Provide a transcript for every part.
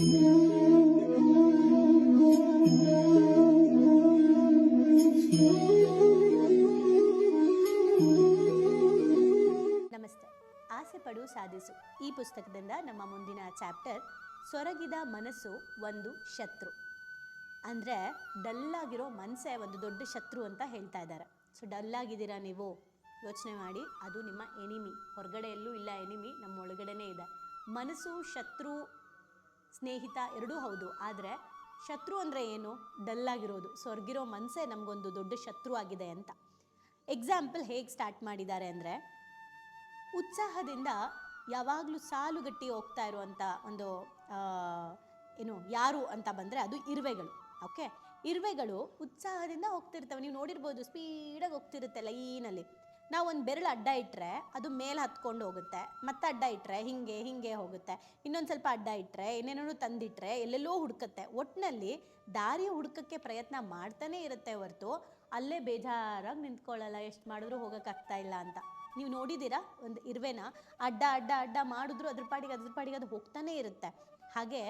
ನಮಸ್ತೆ. ಆಸೆ ಪಡು, ಸಾಧಿಸು. ಈ ಪುಸ್ತಕದಿಂದ ನಮ್ಮ ಮುಂದಿನ ಚಾಪ್ಟರ್, ಸೊರಗಿದ ಮನಸ್ಸು ಒಂದು ಶತ್ರು. ಅಂದರೆ, ಡಲ್ಲಾಗಿರೋ ಮನಸ್ಸೇ ಒಂದು ದೊಡ್ಡ ಶತ್ರು ಅಂತ ಹೇಳ್ತಾ ಇದ್ದಾರೆ. ಸೊ, ಡಲ್ಲಾಗಿದ್ದೀರಾ ನೀವು? ಯೋಚನೆ ಮಾಡಿ, ಅದು ನಿಮ್ಮ ಎನಿಮಿ. ಹೊರಗಡೆಯಲ್ಲೂ ಇಲ್ಲ ಎನಿಮಿ, ನಮ್ಮ ಒಳಗಡೆನೇ ಇದೆ. ಮನಸ್ಸು, ಶತ್ರು ಸ್ನೇಹಿತ ಎರಡೂ ಹೌದು. ಆದರೆ ಶತ್ರು ಅಂದರೆ ಏನು? ಡಲ್ ಆಗಿರೋದು ಸ್ವರ್ಗಿರೋ ಮನಸ್ಸೇ ನಮಗೊಂದು ದೊಡ್ಡ ಶತ್ರು ಆಗಿದೆ ಅಂತ. ಎಕ್ಸಾಂಪಲ್ ಹೇಗೆ ಸ್ಟಾರ್ಟ್ ಮಾಡಿದ್ದಾರೆ ಅಂದರೆ, ಉತ್ಸಾಹದಿಂದ ಯಾವಾಗಲೂ ಸಾಲುಗಟ್ಟಿ ಹೋಗ್ತಾ ಇರುವಂಥ ಒಂದು ಏನು, ಯಾರು ಅಂತ ಬಂದರೆ ಅದು ಇರುವೆಗಳು. ಓಕೆ ಇರುವೆಗಳು ಉತ್ಸಾಹದಿಂದ ಹೋಗ್ತಿರ್ತವೆ. ನೀವು ನೋಡಿರ್ಬೋದು ಸ್ಪೀಡಾಗಿ ಹೋಗ್ತಿರುತ್ತೆ ಲೈನಲ್ಲಿ. ನಾವು ಒಂದು ಬೆರಳು ಅಡ್ಡ ಇಟ್ಟರೆ ಅದು ಮೇಲೆ ಹತ್ಕೊಂಡು ಹೋಗುತ್ತೆ, ಮತ್ತೆ ಅಡ್ಡ ಇಟ್ಟರೆ ಹಿಂಗೆ ಹಿಂಗೆ ಹೋಗುತ್ತೆ. ಇನ್ನೊಂದು ಸ್ವಲ್ಪ ಅಡ್ಡ ಇಟ್ಟರೆ ಏನೇನೋ ತಂದಿಟ್ಟರೆ ಎಲ್ಲೆಲ್ಲೋ ಹುಡುಕತ್ತೆ. ಒಟ್ಟಿನಲ್ಲಿ ದಾರಿ ಹುಡುಕಕ್ಕೆ ಪ್ರಯತ್ನ ಮಾಡ್ತಾನೆ ಇರುತ್ತೆ ಹೊರತು ಅಲ್ಲೇ ಬೇಜಾರಾಗಿ ನಿಂತ್ಕೊಳ್ಳಲ್ಲ ಎಷ್ಟು ಮಾಡಿದ್ರೂ ಹೋಗೋಕ್ಕಾಗ್ತಾ ಇಲ್ಲ ಅಂತ. ನೀವು ನೋಡಿದ್ದೀರಾ ಒಂದು ಇರುವೆನ ಅಡ್ಡ ಅಡ್ಡ ಅಡ್ಡ ಮಾಡಿದ್ರು ಅದ್ರ ಪಾಡಿಗೆ ಅದ್ರ ಪಾಡಿಗೆ ಅದು ಹೋಗ್ತಾನೆ ಇರುತ್ತೆ. ಹಾಗೆ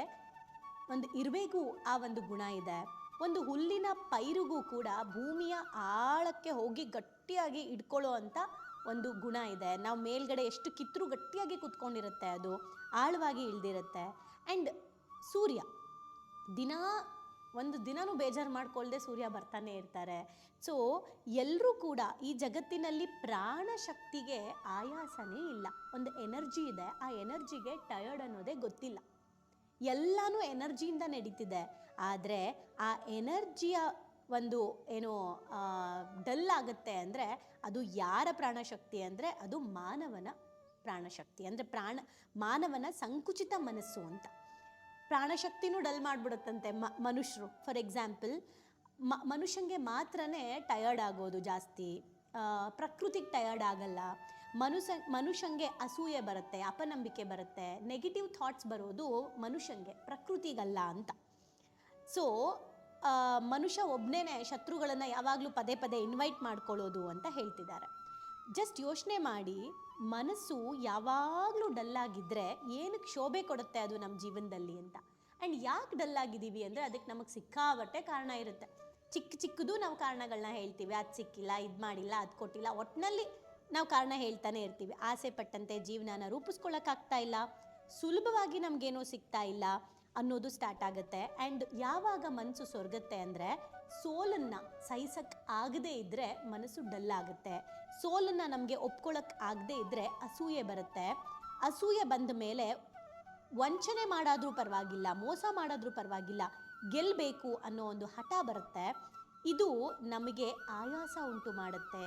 ಒಂದು ಇರುವೆಗೂ ಆ ಒಂದು ಗುಣ ಇದೆ. ಒಂದು ಹುಲ್ಲಿನ ಪೈರಿಗೂ ಕೂಡ ಭೂಮಿಯ ಆಳಕ್ಕೆ ಹೋಗಿ ಗಟ್ಟಿಯಾಗಿ ಇಟ್ಕೊಳ್ಳೋ ಅಂಥ ಒಂದು ಗುಣ ಇದೆ. ನಾವು ಮೇಲ್ಗಡೆ ಎಷ್ಟು ಕಿತ್ತರೂ ಗಟ್ಟಿಯಾಗಿ ಕುತ್ಕೊಂಡಿರುತ್ತೆ ಅದು, ಆಳವಾಗಿ ಇಳ್ದಿರುತ್ತೆ. ಆ್ಯಂಡ್ ಸೂರ್ಯ, ದಿನ, ಒಂದು ದಿನನೂ ಬೇಜಾರು ಮಾಡ್ಕೊಳ್ಳದೆ ಸೂರ್ಯ ಬರ್ತಾನೆ ಇರ್ತಾರೆ. ಸೊ ಎಲ್ಲರೂ ಕೂಡ ಈ ಜಗತ್ತಿನಲ್ಲಿ ಪ್ರಾಣ ಶಕ್ತಿಗೆ ಆಯಾಸನೇ ಇಲ್ಲ. ಒಂದು ಎನರ್ಜಿ ಇದೆ. ಆ ಎನರ್ಜಿಗೆ ಟಯರ್ಡ್ ಅನ್ನೋದೇ ಗೊತ್ತಿಲ್ಲ. ಎಲ್ಲನೂ ಎನರ್ಜಿಯಿಂದ ನಡೀತಿದೆ. ಆದರೆ ಆ ಎನರ್ಜಿಯ ಒಂದು ಏನು ಡಲ್ ಆಗುತ್ತೆ ಅಂದರೆ ಅದು ಯಾರ ಪ್ರಾಣಶಕ್ತಿ ಅಂದರೆ ಅದು ಮಾನವನ ಪ್ರಾಣಶಕ್ತಿ. ಅಂದರೆ ಪ್ರಾಣ, ಮಾನವನ ಸಂಕುಚಿತ ಮನಸ್ಸು ಅಂತ. ಪ್ರಾಣಶಕ್ತಿನೂ ಡಲ್ ಮಾಡಿಬಿಡುತ್ತಂತೆ ಮ ಮನುಷ್ಯರು ಫಾರ್ ಎಕ್ಸಾಂಪಲ್, ಮ, ಮನುಷ್ಯಂಗೆ ಮಾತ್ರನೇ ಟಯರ್ಡ್ ಆಗೋದು ಜಾಸ್ತಿ. ಪ್ರಕೃತಿಗೆ ಟಯರ್ಡ್ ಆಗಲ್ಲ. ಮನುಷ್ಯ ಮನುಷ್ಯಂಗೆ ಅಸೂಯೆ ಬರುತ್ತೆ, ಅಪನಂಬಿಕೆ ಬರುತ್ತೆ, ನೆಗೆಟಿವ್ ಥಾಟ್ಸ್ ಬರೋದು ಮನುಷ್ಯಂಗೆ, ಪ್ರಕೃತಿಗಲ್ಲ ಅಂತ. ಸೊ ಮನುಷ್ಯ ಒಬ್ಬನೇ ಶತ್ರುಗಳನ್ನು ಯಾವಾಗಲೂ ಪದೇ ಪದೇ ಇನ್ವೈಟ್ ಮಾಡ್ಕೊಳ್ಳೋದು ಅಂತ ಹೇಳ್ತಿದ್ದಾರೆ. ಜಸ್ಟ್ ಯೋಚನೆ ಮಾಡಿ, ಮನಸ್ಸು ಯಾವಾಗಲೂ ಡಲ್ಲಾಗಿದ್ದರೆ ಏನಕ್ಕೆ ಶೋಭೆ ಕೊಡುತ್ತೆ ಅದು ನಮ್ಮ ಜೀವನದಲ್ಲಿ ಅಂತ. ಆ್ಯಂಡ್ ಯಾಕೆ ಡಲ್ಲಾಗಿದ್ದೀವಿ ಅಂದರೆ ಅದಕ್ಕೆ ನಮಗೆ ಸಿಕ್ಕಾಬಟ್ಟೆ ಕಾರಣ ಇರುತ್ತೆ. ಚಿಕ್ಕ ಚಿಕ್ಕದು ನಾವು ಕಾರಣಗಳನ್ನ ಹೇಳ್ತೀವಿ. ಅದು ಸಿಕ್ಕಿಲ್ಲ, ಇದು ಮಾಡಿಲ್ಲ, ಅದು ಕೊಟ್ಟಿಲ್ಲ. ಒಟ್ಟಿನಲ್ಲಿ ನಾವು ಕಾರಣ ಹೇಳ್ತಾನೆ ಇರ್ತೀವಿ. ಆಸೆ ಪಟ್ಟಂತೆ ಜೀವನನ ರೂಪಿಸ್ಕೊಳ್ಳೋಕ್ಕಾಗ್ತಾ ಇಲ್ಲ. ಸುಲಭವಾಗಿ ನಮಗೇನೋ ಸಿಗ್ತಾ ಇಲ್ಲ. ಅನ್ನೋದು ಸ್ಟಾರ್ಟ್ ಆಗುತ್ತೆ. ಆ್ಯಂಡ್ ಯಾವಾಗ ಮನಸ್ಸು ಸೊರಗುತ್ತೆ ಅಂದರೆ ಸೋಲನ್ನು ಸಹಿಸಕ್ಕೆ ಆಗದೇ ಇದ್ದರೆ ಮನಸ್ಸು ಡಲ್ ಆಗುತ್ತೆ. ಸೋಲನ್ನು ನಮಗೆ ಒಪ್ಕೊಳ್ಳೋಕೆ ಆಗದೇ ಇದ್ದರೆ ಅಸೂಯೆ ಬರುತ್ತೆ. ಅಸೂಯೆ ಬಂದ ಮೇಲೆ ವಂಚನೆ ಮಾಡಾದರೂ ಪರವಾಗಿಲ್ಲ, ಮೋಸ ಮಾಡಾದರೂ ಪರವಾಗಿಲ್ಲ ಗೆಲ್ಲಬೇಕು ಅನ್ನೋ ಒಂದು ಹಠ ಬರುತ್ತೆ. ಇದು ನಮಗೆ ಆಯಾಸ ಉಂಟು ಮಾಡುತ್ತೆ.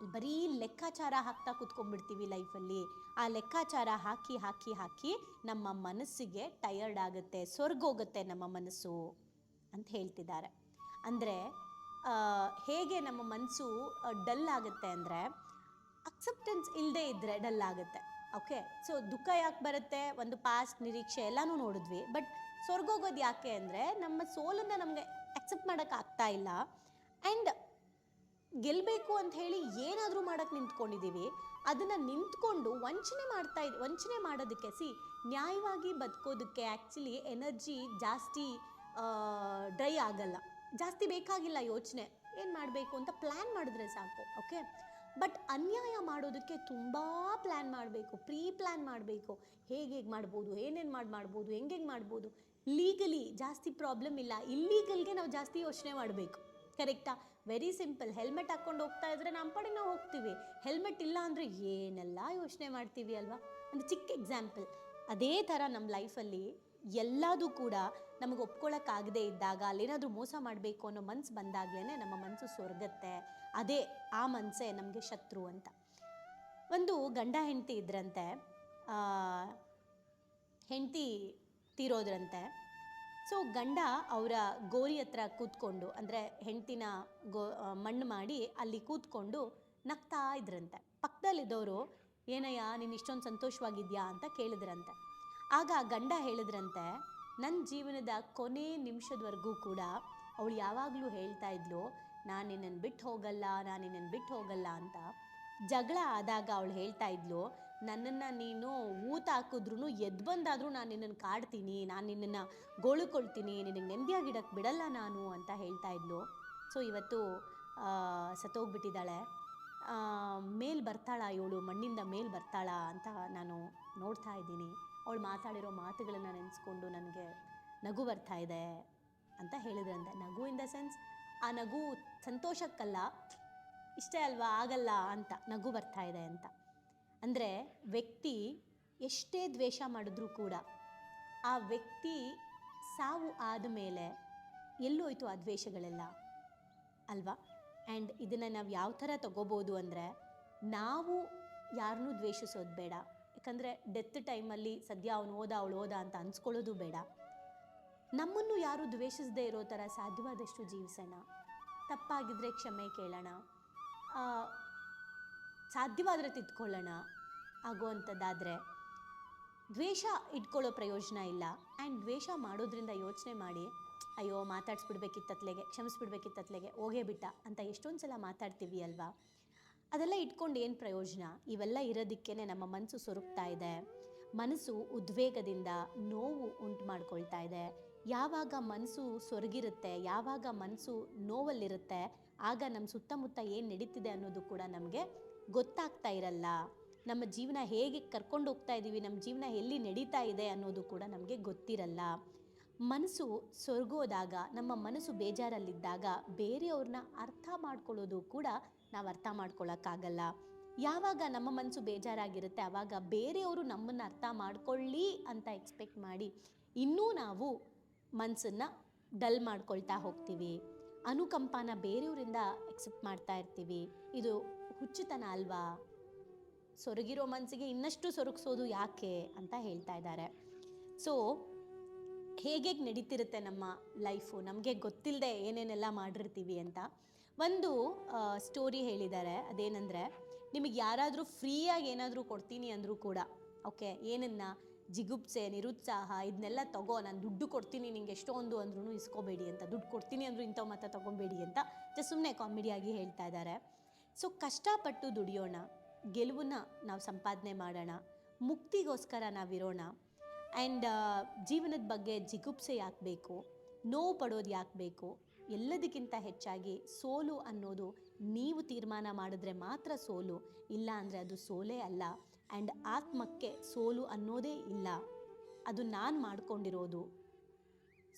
ಬರೀ ಲೆಕ್ಕಾಚಾರ ಹಾಕ್ತಾ ಕೂತ್ಕೊಂಡ್ಬಿಡ್ತೀವಿ ಲೈಫಲ್ಲಿ. ಆ ಲೆಕ್ಕಾಚಾರ ಹಾಕಿ ಹಾಕಿ ಹಾಕಿ ನಮ್ಮ ಮನಸ್ಸಿಗೆ ಟಯರ್ಡ್ ಆಗುತ್ತೆ ಸ್ವರ್ಗೋಗುತ್ತೆ ನಮ್ಮ ಮನಸ್ಸು ಅಂತ ಹೇಳ್ತಿದ್ದಾರೆ. ಅಂದರೆ ಹೇಗೆ ನಮ್ಮ ಮನಸ್ಸು ಡಲ್ ಆಗುತ್ತೆ ಅಂದರೆ ಅಕ್ಸೆಪ್ಟೆನ್ಸ್ ಇಲ್ಲದೆ ಇದ್ದರೆ ಡಲ್ ಆಗುತ್ತೆ. ಓಕೆ ಸೊ ದುಃಖ ಯಾಕೆ ಬರುತ್ತೆ? ಒಂದು ಪಾಸ್ಟ್ ನಿರೀಕ್ಷೆ ಎಲ್ಲನೂ ನೋಡಿದ್ವಿ. ಬಟ್ ಸ್ವರ್ಗೋಗೋದು ಯಾಕೆ ಅಂದರೆ ನಮ್ಮ ಸೋಲನ್ನು ನಮಗೆ ಅಕ್ಸೆಪ್ಟ್ ಮಾಡೋಕ್ಕಾಗ್ತಾ ಇಲ್ಲ. ಆ್ಯಂಡ್ ಗೆಲ್ಲಬೇಕು ಅಂತ ಹೇಳಿ ಏನಾದರೂ ಮಾಡೋಕ್ಕೆ ನಿಂತ್ಕೊಂಡಿದ್ದೀವಿ ಅದನ್ನು ನಿಂತ್ಕೊಂಡು ವಂಚನೆ ಮಾಡ್ತಾ ಇದ್, ವಂಚನೆ ಮಾಡೋದಕ್ಕೆ, ಸಿ, ನ್ಯಾಯವಾಗಿ ಬದುಕೋದಕ್ಕೆ ಆ್ಯಕ್ಚುಲಿ ಎನರ್ಜಿ ಜಾಸ್ತಿ ಡ್ರೈ ಆಗಲ್ಲ. ಜಾಸ್ತಿ ಬೇಕಾಗಿಲ್ಲ ಯೋಚನೆ. ಏನು ಮಾಡಬೇಕು ಅಂತ ಪ್ಲ್ಯಾನ್ ಮಾಡಿದ್ರೆ ಸಾಕು ಓಕೆ ಬಟ್ ಅನ್ಯಾಯ ಮಾಡೋದಕ್ಕೆ ತುಂಬ ಪ್ಲ್ಯಾನ್ ಮಾಡಬೇಕು ಪ್ರೀ ಪ್ಲ್ಯಾನ್ ಮಾಡಬೇಕು. ಹೇಗೆ ಹೇಗೆ ಮಾಡ್ಬೋದು, ಏನೇನು ಮಾಡಿ, ಮಾಡ್ಬೋದು ಹೆಂಗೆ ಮಾಡ್ಬೋದು. ಲೀಗಲಿ ಜಾಸ್ತಿ ಪ್ರಾಬ್ಲಮ್ ಇಲ್ಲ. ಇಲ್ಲೀಗಲ್ಗೆ ನಾವು ಜಾಸ್ತಿ ಯೋಚನೆ ಮಾಡಬೇಕು ಕರೆಕ್ಟಾ ವೆರಿ ಸಿಂಪಲ್ ಹೆಲ್ಮೆಟ್ ಹಾಕ್ಕೊಂಡು ಹೋಗ್ತಾ ಇದ್ರೆ ನಮ್ಮ ಪಡೆ ನಾವು ಹೋಗ್ತೀವಿ. ಹೆಲ್ಮೆಟ್ ಇಲ್ಲ ಅಂದರೆ ಏನೆಲ್ಲ ಯೋಚನೆ ಮಾಡ್ತೀವಿ ಅಲ್ವಾ? ಒಂದು ಚಿಕ್ಕ ಎಕ್ಸಾಂಪಲ್ ಅದೇ ಥರ ನಮ್ಮ ಲೈಫಲ್ಲಿ ಎಲ್ಲದೂ ಕೂಡ ನಮಗೆ ಒಪ್ಕೊಳ್ಳೋಕ್ಕಾಗದೇ ಇದ್ದಾಗ ಅಲ್ಲೇನಾದರೂ ಮೋಸ ಮಾಡಬೇಕು ಅನ್ನೋ ಮನ್ಸು ಬಂದಾಗಲೇ ನಮ್ಮ ಮನಸ್ಸು ಸೊರಗತ್ತೆ. ಅದೇ ಆ ಮನಸ್ಸೇ ನಮಗೆ ಶತ್ರು ಅಂತ. ಒಂದು ಗಂಡ ಹೆಂಡತಿ ಇದ್ರಂತೆ ಹೆಂಡತಿ ತೀರೋದ್ರಂತೆ. ಸೊ ಗಂಡ ಅವರ ಗೋರಿ ಹತ್ರ ಕೂತ್ಕೊಂಡು, ಅಂದರೆ ಹೆಂಡ್ತಿನ ಗೋ ಮಣ್ಣು ಮಾಡಿ ಅಲ್ಲಿ ಕೂತ್ಕೊಂಡು ನಗ್ತಾ ಇದ್ರಂತೆ. ಪಕ್ಕದಲ್ಲಿದ್ದವರು ಏನಯ್ಯ, ನೀನು ಇಷ್ಟೊಂದು ಸಂತೋಷವಾಗಿದ್ಯಾ? ಅಂತ ಕೇಳಿದ್ರಂತೆ. ಆಗ ಗಂಡ ಹೇಳಿದ್ರಂತೆ ನನ್ನ ಜೀವನದ ಕೊನೆ ನಿಮಿಷದವರೆಗೂ ಕೂಡ ಅವಳು ಯಾವಾಗಲೂ ಹೇಳ್ತಾ ಇದ್ಲು, ನಾನು ನಿನ್ನನ್ನು ಬಿಟ್ಟು ಹೋಗಲ್ಲ, ನಾನು ನಿನ್ನನ್ನು ಬಿಟ್ಟು ಹೋಗಲ್ಲ ಅಂತ ಜಗಳ ಆದಾಗ ಅವಳು ಹೇಳ್ತಾ ಇದ್ಲು ನನ್ನನ್ನು ನೀನು ಊತ ಹಾಕಿದ್ರು ಎದ್ದು ಬಂದಾದರೂ ನಾನು ನಿನ್ನನ್ನು ಕಾಡ್ತೀನಿ, ನಾನು ನಿನ್ನನ್ನು ಗೋಳುಕೊಳ್ತೀನಿ, ನಿನಗೆ ನೆಮ್ಮದಿಯಾಗಿಡಕ್ಕೆ ಬಿಡಲ್ಲ ನಾನು ಅಂತ ಹೇಳ್ತಾ ಇದ್ಲು. ಸೊ ಇವತ್ತು ಸತ್ತೋಗ್ಬಿಟ್ಟಿದ್ದಾಳೆ. ಮೇಲ್ ಬರ್ತಾಳ ಇವಳು, ಮಣ್ಣಿಂದ ಮೇಲ್ ಬರ್ತಾಳ ಅಂತ ನಾನು ನೋಡ್ತಾ ಇದ್ದೀನಿ. ಅವಳು ಮಾತಾಡಿರೋ ಮಾತುಗಳನ್ನು ನೆನೆಸ್ಕೊಂಡು ನನಗೆ ನಗು ಬರ್ತಾ ಇದೆ ಅಂತ ಹೇಳಿದ್ರಂತೆ. ನಗು ಇನ್ ದ ಸೆನ್ಸ್, ಆ ನಗು ಸಂತೋಷಕ್ಕಲ್ಲ, ಇಷ್ಟೇ ಅಲ್ವಾ, ಆಗಲ್ಲ ಅಂತ ನಗು ಬರ್ತಾ ಇದೆ ಅಂತ. ಅಂದರೆ ವ್ಯಕ್ತಿ ಎಷ್ಟೇ ದ್ವೇಷ ಮಾಡಿದ್ರೂ ಕೂಡ ಆ ವ್ಯಕ್ತಿ ಸಾವು ಆದ ಮೇಲೆ ಎಲ್ಲೋಯ್ತು ಆ ದ್ವೇಷಗಳೆಲ್ಲ, ಅಲ್ವಾ? ಆ್ಯಂಡ್ ಇದನ್ನು ನಾವು ಯಾವ ಥರ ತಗೋಬೋದು ಅಂದರೆ ನಾವು ಯಾರನ್ನೂ ದ್ವೇಷಿಸೋದು ಬೇಡ. ಯಾಕಂದರೆ ಡೆತ್ ಟೈಮಲ್ಲಿ ಸದ್ಯ ಅವನು ಓದ ಅವಳು ಓದ ಅಂತ ಅನ್ಸ್ಕೊಳ್ಳೋದು ಬೇಡ. ನಮ್ಮನ್ನು ಯಾರು ದ್ವೇಷಿಸದೇ ಇರೋ ಥರ ಸಾಧ್ಯವಾದಷ್ಟು ಜೀವಿಸೋಣ. ತಪ್ಪಾಗಿದ್ದರೆ ಕ್ಷಮೆ ಕೇಳೋಣ. ಸಾಧ್ಯವಾದರೆ ತಿದ್ಕೊಳ್ಳೋಣ. ಆಗುವಂಥದ್ದಾದರೆ ದ್ವೇಷ ಇಟ್ಕೊಳ್ಳೋ ಪ್ರಯೋಜನ ಇಲ್ಲ. ಆ್ಯಂಡ್ ದ್ವೇಷ ಮಾಡೋದ್ರಿಂದ ಯೋಚನೆ ಮಾಡಿ, ಅಯ್ಯೋ ಮಾತಾಡಿಸ್ಬಿಡ್ಬೇಕಿತ್ತತ್ಲೆಗೆ ಕ್ಷಮಿಸ್ಬಿಡ್ಬೇಕಿತ್ತತ್ಲೆಗೆ ಹೋಗೇ ಬಿಟ್ಟ ಅಂತ ಎಷ್ಟೊಂದು ಸಲ ಮಾತಾಡ್ತೀವಿ ಅಲ್ವಾ? ಅದೆಲ್ಲ ಇಟ್ಕೊಂಡು ಏನು ಪ್ರಯೋಜನ? ಇವೆಲ್ಲ ಇರೋದಕ್ಕೇ ನಮ್ಮ ಮನಸ್ಸು ಸೊರಗ್ತಾ ಇದೆ. ಮನಸ್ಸು ಉದ್ವೇಗದಿಂದ ನೋವು ಉಂಟು ಮಾಡ್ಕೊಳ್ತಾ ಇದೆ. ಯಾವಾಗ ಮನಸ್ಸು ಸೊರಗಿರುತ್ತೆ, ಯಾವಾಗ ಮನಸ್ಸು ನೋವಲ್ಲಿರುತ್ತೆ, ಆಗ ನಮ್ಮ ಸುತ್ತಮುತ್ತ ಏನು ನಡೀತಿದೆ ಅನ್ನೋದು ಕೂಡ ನಮಗೆ ಗೊತ್ತಾಗ್ತಾ ಇರಲ್ಲ. ನಮ್ಮ ಜೀವನ ಹೇಗೆ ಕರ್ಕೊಂಡು ಹೋಗ್ತಾ ಇದ್ದೀವಿ ನಮ್ಮ ಜೀವನ ಎಲ್ಲಿ ನಡೀತಾ ಇದೆ ಅನ್ನೋದು ಕೂಡ ನಮಗೆ ಗೊತ್ತಿರಲ್ಲ. ಮನಸ್ಸು ಸೊರಗೋದಾಗ, ನಮ್ಮ ಮನಸ್ಸು ಬೇಜಾರಲ್ಲಿದ್ದಾಗ ಬೇರೆಯವ್ರನ್ನ ಅರ್ಥ ಮಾಡ್ಕೊಳ್ಳೋದು ಕೂಡ ನಾವು ಅರ್ಥ ಮಾಡ್ಕೊಳ್ಳೋಕ್ಕಾಗಲ್ಲ ಯಾವಾಗ ನಮ್ಮ ಮನಸ್ಸು ಬೇಜಾರಾಗಿರುತ್ತೆ ಆವಾಗ ಬೇರೆಯವರು ನಮ್ಮನ್ನು ಅರ್ಥ ಮಾಡ್ಕೊಳ್ಳಿ ಅಂತ ಎಕ್ಸ್ಪೆಕ್ಟ್ ಮಾಡಿ ಇನ್ನೂ ನಾವು ಮನಸ್ಸನ್ನು ಡಲ್ ಮಾಡ್ಕೊಳ್ತಾ ಹೋಗ್ತೀವಿ. ಅನುಕಂಪನ ಬೇರೆಯವರಿಂದ ಎಕ್ಸೆಪ್ಟ್ ಮಾಡ್ತಾ ಇರ್ತೀವಿ. ಇದು ಹುಚ್ಚುತನ ಅಲ್ವಾ? ಸೊರಗಿರೋ ಮನಸ್ಸಿಗೆ ಇನ್ನಷ್ಟು ಸೊರಗಿಸೋದು ಯಾಕೆ ಅಂತ ಹೇಳ್ತಾ ಇದ್ದಾರೆ. ಸೊ ಹೇಗೆ ನಡೀತಿರುತ್ತೆ ನಮ್ಮ ಲೈಫು ನಮಗೆ ಗೊತ್ತಿಲ್ಲದೆ ಏನೇನೆಲ್ಲ ಮಾಡಿರ್ತೀವಿ ಅಂತ. ಒಂದು ಸ್ಟೋರಿ ಹೇಳಿದ್ದಾರೆ. ಅದೇನೆಂದರೆ, ನಿಮಗೆ ಯಾರಾದರೂ ಫ್ರೀಯಾಗಿ ಏನಾದರೂ ಕೊಡ್ತೀನಿ ಅಂದರೂ ಕೂಡ ಓಕೆ ಏನನ್ನ? ಜಿಗುಪ್ಸೆ, ನಿರುತ್ಸಾಹ ಇದನ್ನೆಲ್ಲ ತಗೋ, ನಾನು ದುಡ್ಡು ಕೊಡ್ತೀನಿ, ನಿಂಗೆ ಎಷ್ಟೊಂದು ಅಂದ್ರೂ ಇಸ್ಕೋಬೇಡಿ ಅಂತ. ದುಡ್ಡು ಕೊಡ್ತೀನಿ ಅಂದರೂ ಇಂಥವು ಮತ್ತೆ ತೊಗೊಬೇಡಿ ಅಂತ. ಜಸ್ಟ್ ಸುಮ್ಮನೆ ಕಾಮಿಡಿಯಾಗಿ ಹೇಳ್ತಾ ಇದ್ದಾರೆ. ಸೊ ಕಷ್ಟಪಟ್ಟು ದುಡಿಯೋಣ, ಗೆಲುವನ್ನ ನಾವು ಸಂಪಾದನೆ ಮಾಡೋಣ, ಮುಕ್ತಿಗೋಸ್ಕರ ನಾವಿರೋಣ ಆ್ಯಂಡ್ ಜೀವನದ ಬಗ್ಗೆ ಜಿಗುಪ್ಸೆ ಯಾಕೆ ಬೇಕು ನೋವು ಪಡೋದು ಯಾಕೆ ಬೇಕು ಎಲ್ಲದಕ್ಕಿಂತ ಹೆಚ್ಚಾಗಿ ಸೋಲು ಅನ್ನೋದು ನೀವು ತೀರ್ಮಾನ ಮಾಡಿದ್ರೆ ಮಾತ್ರ ಸೋಲು, ಇಲ್ಲ ಅಂದರೆ ಅದು ಸೋಲೇ ಅಲ್ಲ ಆ್ಯಂಡ್ ಆತ್ಮಕ್ಕೆ ಸೋಲು ಅನ್ನೋದೇ ಇಲ್ಲ. ಅದು ನಾನು ಮಾಡ್ಕೊಂಡಿರೋದು,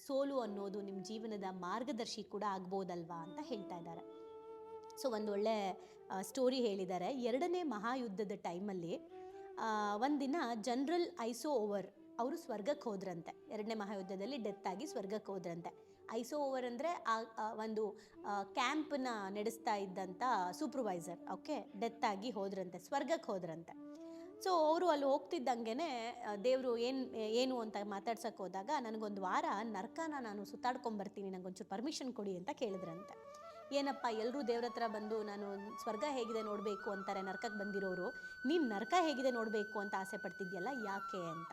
ಸೋಲು ಅನ್ನೋದು ನಿಮ್ಮ ಜೀವನದ ಮಾರ್ಗದರ್ಶಿ ಕೂಡ ಆಗ್ಬೋದಲ್ವಾ ಅಂತ ಹೇಳ್ತಾ ಇದ್ದಾರೆ. ಸೊ ಒಂದು ಒಳ್ಳೆ ಸ್ಟೋರಿ ಹೇಳಿದ್ದಾರೆ. ಎರಡನೇ ಮಹಾಯುದ್ಧದ ಟೈಮಲ್ಲಿ ಒಂದಿನ ಜನರಲ್ ಐಸೋ ಓವರ್ ಅವರು ಸ್ವರ್ಗಕ್ಕೆ ಹೋದ್ರಂತೆ. ಎರಡನೇ ಮಹಾಯುದ್ಧದಲ್ಲಿ ಡೆತ್ ಆಗಿ ಸ್ವರ್ಗಕ್ಕೆ ಹೋದ್ರಂತೆ. ಐಸೋ ಓವರ್ ಅಂದರೆ, ಆ ಒಂದು ಕ್ಯಾಂಪ್ನ ನಡೆಸ್ತಾ ಇದ್ದಂಥ ಸೂಪರ್ವೈಸರ್ ಓಕೆ ಡೆತ್ ಆಗಿ ಹೋದ್ರಂತೆ, ಸ್ವರ್ಗಕ್ಕೆ ಹೋದ್ರಂತೆ. ಸೊ ಅವರು ಅಲ್ಲಿ ಹೋಗ್ತಿದ್ದಂಗೆ ದೇವರು ಏನು ಏನು ಅಂತ ಮಾತಾಡ್ಸಕ್ಕೆ ಹೋದಾಗ, ನನಗೊಂದು ವಾರ ನರ್ಕನ ನಾನು ಸುತ್ತಾಡ್ಕೊಂಬರ್ತೀನಿ ನನಗೊಂಚೂರು ಪರ್ಮಿಷನ್ ಕೊಡಿ ಅಂತ ಕೇಳಿದ್ರಂತೆ. ಏನಪ್ಪ ಎಲ್ಲರೂ ದೇವ್ರ ಹತ್ರ ಬಂದು ನಾನು ಸ್ವರ್ಗ ಹೇಗಿದೆ ನೋಡಬೇಕು ಅಂತಾರೆ ನರ್ಕಕ್ಕೆ ಬಂದಿರೋರು. ನೀನು ನರ್ಕ ಹೇಗಿದೆ ನೋಡಬೇಕು ಅಂತ ಆಸೆ ಪಡ್ತಿದ್ಯಲ್ಲ, ಯಾಕೆ ಅಂತ.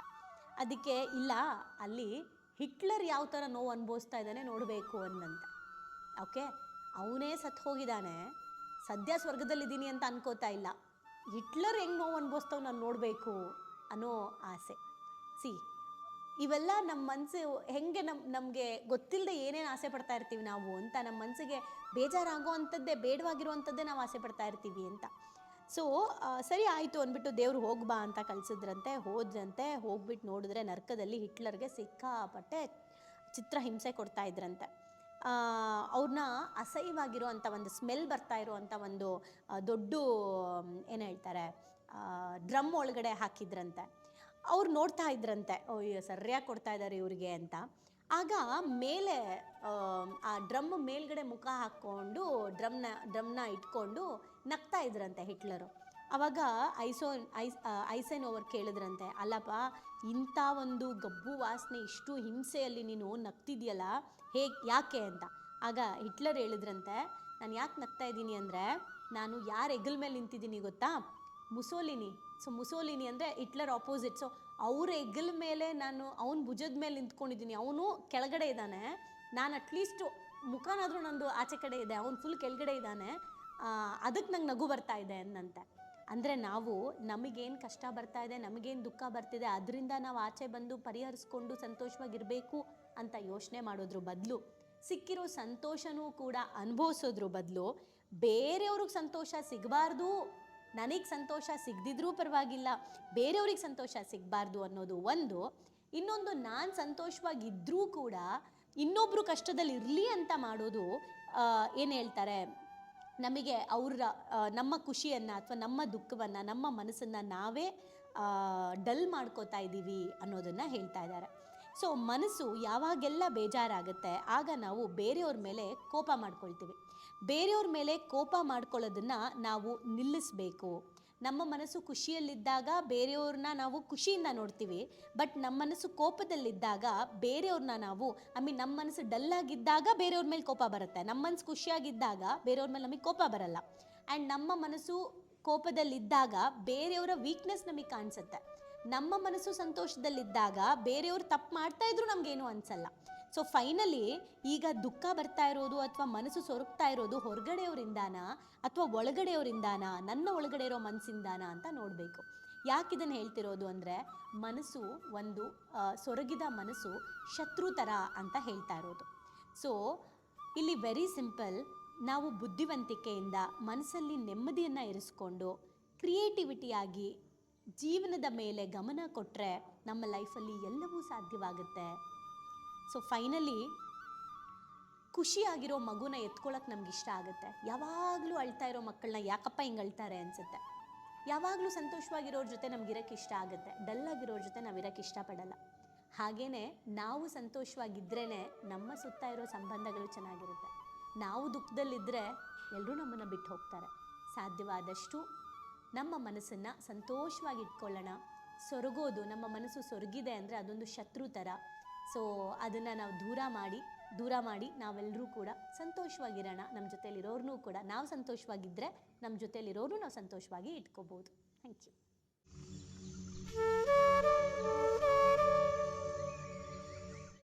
ಅದಕ್ಕೆ, ಇಲ್ಲ, ಅಲ್ಲಿ ಹಿಟ್ಲರ್ ಯಾವ ಥರ ನೋವು ಅನುಭವಿಸ್ತಾ ಇದ್ದಾನೆ ನೋಡಬೇಕು ಅಂದಂತ ಓಕೆ? ಅವನೇ ಸತ್ತು ಹೋಗಿದ್ದಾನೆ. ಸದ್ಯ ಸ್ವರ್ಗದಲ್ಲಿದ್ದೀನಿ ಅಂತ ಅನ್ಕೋತಾ ಇಲ್ಲ. ಹಿಟ್ಲರ್ ಹೆಂಗೆ ನೋವು ಅನುಭವಿಸ್ತಾವ್ ನಾನು ನೋಡಬೇಕು ಅನ್ನೋ ಆಸೆ. ಸಿ ಇವೆಲ್ಲ ನಮ್ಮ ಮನಸ್ಸು ಹೆಂಗೆ ನಮ್ಮ ನಮಗೆ ಗೊತ್ತಿಲ್ಲದೆ ಏನೇನು ಆಸೆ ಪಡ್ತಾ ಇರ್ತೀವಿ ನಾವು ಅಂತ ನಮ್ಮ ಮನಸ್ಸಿಗೆ ಬೇಜಾರಾಗೋ ಅಂಥದ್ದೇ ಬೇಡವಾಗಿರುವಂಥದ್ದೇ ನಾವು ಆಸೆ ಪಡ್ತಾ ಇರ್ತೀವಿ ಅಂತ. ಸೊ ಸರಿ ಆಯಿತು ಅಂದ್ಬಿಟ್ಟು ದೇವ್ರು ಹೋಗ್ಬಾ ಅಂತ ಕಳಿಸಿದ್ರಂತೆ, ಹೋದ್ರಂತೆ ಹೋಗ್ಬಿಟ್ಟು ನೋಡಿದ್ರೆ ನರ್ಕದಲ್ಲಿ ಹಿಟ್ಲರ್ಗೆ ಸಿಕ್ಕಾಪಟ್ಟೆ ಚಿತ್ರ ಹಿಂಸೆ ಕೊಡ್ತಾ ಇದ್ರಂತೆ. ಅವ್ರನ್ನ ಅಸಹ್ಯವಾಗಿರುವಂಥ ಒಂದು ಸ್ಮೆಲ್ ಬರ್ತಾ ಇರುವಂಥ ಒಂದು ದೊಡ್ಡ ಏನು ಹೇಳ್ತಾರೆ ಡ್ರಮ್ ಒಳಗಡೆ ಹಾಕಿದ್ರಂತೆ. ಅವ್ರು ನೋಡ್ತಾ ಇದ್ರಂತೆ ಅಯ್ಯೋ ಸರಿಯಾಗಿ ಕೊಡ್ತಾ ಇದ್ದಾರೆ ಇವ್ರಿಗೆ ಅಂತ. ಆಗ ಮೇಲೆ ಆ, ಡ್ರಮ್ ಮೇಲ್ಗಡೆ ಮುಖ ಹಾಕ್ಕೊಂಡು ಡ್ರಮ್ನ ಡ್ರಮ್ನ ಇಟ್ಕೊಂಡು ನಗ್ತಾ ಇದ್ರಂತೆ ಹಿಟ್ಲರು. ಅವಾಗ ಐಸೋನ್ ಐಸ್ ಐಸೈನ್ ಓವರ್ ಕೇಳಿದ್ರಂತೆ ಅಲ್ಲಪ್ಪ ಇಂಥ ಒಂದು ಗಬ್ಬು ವಾಸನೆ ಇಷ್ಟು ಹಿಂಸೆಯಲ್ಲಿ ನೀನು ನಗ್ತಿದ್ಯಲ್ಲ ಹೇಗೆ ಯಾಕೆ ಅಂತ? ಆಗ ಹಿಟ್ಲರ್ ಹೇಳಿದ್ರಂತೆ ನಾನು ಯಾಕೆ ನಗ್ತಾ ಇದ್ದೀನಿ ಅಂದರೆ ನಾನು ಯಾರ ಹೆಗಲ್ ಮೇಲೆ ನಿಂತಿದ್ದೀನಿ ಗೊತ್ತಾ? ಮುಸೋಲಿನಿ. ಸೊ ಮುಸೋಲಿನಿ ಅಂದರೆ ಹಿಟ್ಲರ್ ಆಪೋಸಿಟ್ ಸೊ ಅವ್ರ ಹೆಗಲ್ ಮೇಲೆ ನಾನು, ಅವನ ಭುಜದ ಮೇಲೆ ನಿಂತ್ಕೊಂಡಿದ್ದೀನಿ ಅವನು ಕೆಳಗಡೆ ಇದ್ದಾನೆ. ನಾನು ಅಟ್ಲೀಸ್ಟು ಮುಖನಾದರೂ ನಂದು ಆಚೆ ಕಡೆ ಇದೆ. ಅವ್ನು ಫುಲ್ ಕೆಳಗಡೆ ಇದ್ದಾನೆ. ಅದಕ್ಕೆ ನಂಗೆ ನಗು ಬರ್ತಾ ಇದೆ ಅನ್ನಂತೆ ಅಂದರೆ ನಾವು, ನಮಗೇನು ಕಷ್ಟ ಬರ್ತಾ ಇದೆ, ನಮಗೇನು ದುಃಖ ಬರ್ತಿದೆ, ಅದರಿಂದ ನಾವು ಆಚೆ ಬಂದು ಪರಿಹರಿಸ್ಕೊಂಡು ಸಂತೋಷವಾಗಿರಬೇಕು ಅಂತ ಯೋಚನೆ ಮಾಡೋದ್ರ ಬದಲು. ಸಿಕ್ಕಿರೋ ಸಂತೋಷನೂ ಕೂಡ ಅನುಭವಿಸೋದ್ರ ಬದಲು. ಬೇರೆಯವ್ರಿಗೆ ಸಂತೋಷ ಸಿಗಬಾರ್ದು ನನಗೆ ಸಂತೋಷ ಸಿಗದಿದ್ರೂ ಪರವಾಗಿಲ್ಲ, ಬೇರೆಯವ್ರಿಗೆ ಸಂತೋಷ ಸಿಗಬಾರ್ದು ಅನ್ನೋದು ಒಂದು. ಇನ್ನೊಂದು, ನಾನು ಸಂತೋಷವಾಗಿದ್ದರೂ ಕೂಡ ಇನ್ನೊಬ್ಬರು ಕಷ್ಟದಲ್ಲಿ ಇರಲಿ ಅಂತ ಮಾಡೋದು ಏನು ಹೇಳ್ತಾರೆ, ನಮಗೆ ಅವರ ನಮ್ಮ ಖುಷಿಯನ್ನು ಅಥವಾ ನಮ್ಮ ದುಃಖವನ್ನು, ನಮ್ಮ ಮನಸ್ಸನ್ನು ನಾವೇ ಡಲ್ ಮಾಡ್ಕೋತಾ ಇದ್ದೀವಿ ಅನ್ನೋದನ್ನು ಹೇಳ್ತಾ ಇದ್ದಾರೆ. ಸೊ, ಮನಸ್ಸು ಯಾವಾಗೆಲ್ಲ ಬೇಜಾರಾಗುತ್ತೆ, ಆಗ ನಾವು ಬೇರೆಯವ್ರ ಮೇಲೆ ಕೋಪ ಮಾಡ್ಕೊಳ್ತೀವಿ. ಬೇರೆಯವ್ರ ಮೇಲೆ ಕೋಪ ಮಾಡ್ಕೊಳ್ಳೋದನ್ನು ನಾವು ನಿಲ್ಲಿಸಬೇಕು. ನಮ್ಮ ಮನಸ್ಸು ಖುಷಿಯಲ್ಲಿದ್ದಾಗ ಬೇರೆಯವ್ರನ್ನ ನಾವು ಖುಷಿಯಿಂದ ನೋಡ್ತೀವಿ. ಬಟ್ ನಮ್ಮ ಮನಸ್ಸು ಕೋಪದಲ್ಲಿದ್ದಾಗ ಬೇರೆಯವ್ರನ್ನ ನಾವು, ಐ ಮೀನ್ ನಮ್ಮ ಮನಸ್ಸು ಡಲ್ಲಾಗಿದ್ದಾಗ ಬೇರೆಯವ್ರ ಮೇಲೆ ಕೋಪ ಬರುತ್ತೆ. ನಮ್ಮ ಮನಸ್ಸು ಖುಷಿಯಾಗಿದ್ದಾಗ ಬೇರೆಯವ್ರ ಮೇಲೆ ನಮಗೆ ಕೋಪ ಬರಲ್ಲ. ಆ್ಯಂಡ್ ನಮ್ಮ ಮನಸ್ಸು ಕೋಪದಲ್ಲಿದ್ದಾಗ ಬೇರೆಯವರ ವೀಕ್ನೆಸ್ ನಮಗೆ ಕಾಣಿಸುತ್ತೆ. ನಮ್ಮ ಮನಸ್ಸು ಸಂತೋಷದಲ್ಲಿದ್ದಾಗ ಬೇರೆಯವರು ತಪ್ಪು ಮಾಡ್ತಾ ಇದ್ರು ನಮಗೇನು ಅನ್ಸಲ್ಲ. ಸೊ ಫೈನಲಿ ಈಗ ದುಃಖ ಬರ್ತಾ ಇರೋದು ಅಥವಾ ಮನಸ್ಸು ಸೊರಗ್ತಾ ಇರೋದು ಹೊರಗಡೆಯವರಿಂದಾನ ಅಥವಾ ಒಳಗಡೆಯವರಿಂದಾನ, ನನ್ನ ಒಳಗಡೆ ಇರೋ ಮನಸ್ಸಿಂದಾನ ಅಂತ ನೋಡಬೇಕು. ಯಾಕೆ ಇದನ್ನು ಹೇಳ್ತಿರೋದು ಅಂದರೆ ಮನಸ್ಸು ಒಂದು ಸೊರಗಿದ ಮನಸ್ಸು ಶತ್ರು ಥರ ಅಂತ ಹೇಳ್ತಾ ಇರೋದು. ಸೊ ಇಲ್ಲಿ ವೆರಿ ಸಿಂಪಲ್ ನಾವು ಬುದ್ಧಿವಂತಿಕೆಯಿಂದ ಮನಸ್ಸಲ್ಲಿ ನೆಮ್ಮದಿಯನ್ನು ಇರಿಸ್ಕೊಂಡು ಕ್ರಿಯೇಟಿವಿಟಿಯಾಗಿ ಜೀವನದ ಮೇಲೆ ಗಮನ ಕೊಟ್ಟರೆ ನಮ್ಮ ಲೈಫಲ್ಲಿ ಎಲ್ಲವೂ ಸಾಧ್ಯವಾಗುತ್ತೆ. ಸೊ ಫೈನಲಿ ಖುಷಿಯಾಗಿರೋ ಮಗುನ ಎತ್ಕೊಳ್ಳೋಕೆ ನಮ್ಗೆ ಇಷ್ಟ ಆಗುತ್ತೆ. ಯಾವಾಗಲೂ ಅಳ್ತಾ ಇರೋ ಮಕ್ಕಳನ್ನ ಯಾಕಪ್ಪ ಹಿಂಗೆ ಅಳ್ತಾರೆ ಅನಿಸುತ್ತೆ. ಯಾವಾಗಲೂ ಸಂತೋಷವಾಗಿರೋರ ಜೊತೆ ನಮ್ಗಿರೋಕ್ಕೆ ಇಷ್ಟ ಆಗುತ್ತೆ. ಡಲ್ಲಾಗಿರೋರ ಜೊತೆ ನಾವು ಇರೋಕ್ಕೆ ಇಷ್ಟಪಡಲ್ಲ ಹಾಗೆಯೇ ನಾವು ಸಂತೋಷವಾಗಿದ್ರೇ ನಮ್ಮ ಸುತ್ತ ಇರೋ ಸಂಬಂಧಗಳು ಚೆನ್ನಾಗಿರುತ್ತೆ. ನಾವು ದುಃಖದಲ್ಲಿದ್ದರೆ ಎಲ್ಲರೂ ನಮ್ಮನ್ನು ಬಿಟ್ಟು ಹೋಗ್ತಾರೆ. ಸಾಧ್ಯವಾದಷ್ಟು ನಮ್ಮ ಮನಸ್ಸನ್ನು ಸಂತೋಷವಾಗಿ ಇಟ್ಕೊಳ್ಳೋಣ ಸೊರಗೋದು, ನಮ್ಮ ಮನಸ್ಸು ಸೊರಗಿದೆ ಅಂದರೆ ಅದೊಂದು ಶತ್ರು ಥರ ಸೊ ಅದನ್ನು ನಾವು ದೂರ ಮಾಡಿ ದೂರ ಮಾಡಿ ನಾವೆಲ್ಲರೂ ಕೂಡ ಸಂತೋಷವಾಗಿರೋಣ. ನಮ್ಮ ಜೊತೆಯಲ್ಲಿರೋರ್ನೂ ಕೂಡ ನಾವು ಸಂತೋಷವಾಗಿದ್ದರೆ ನಮ್ಮ ಜೊತೆಯಲ್ಲಿರೋರು ನಾವು ಸಂತೋಷವಾಗಿ ಇಟ್ಕೋಬೋದು. Thank you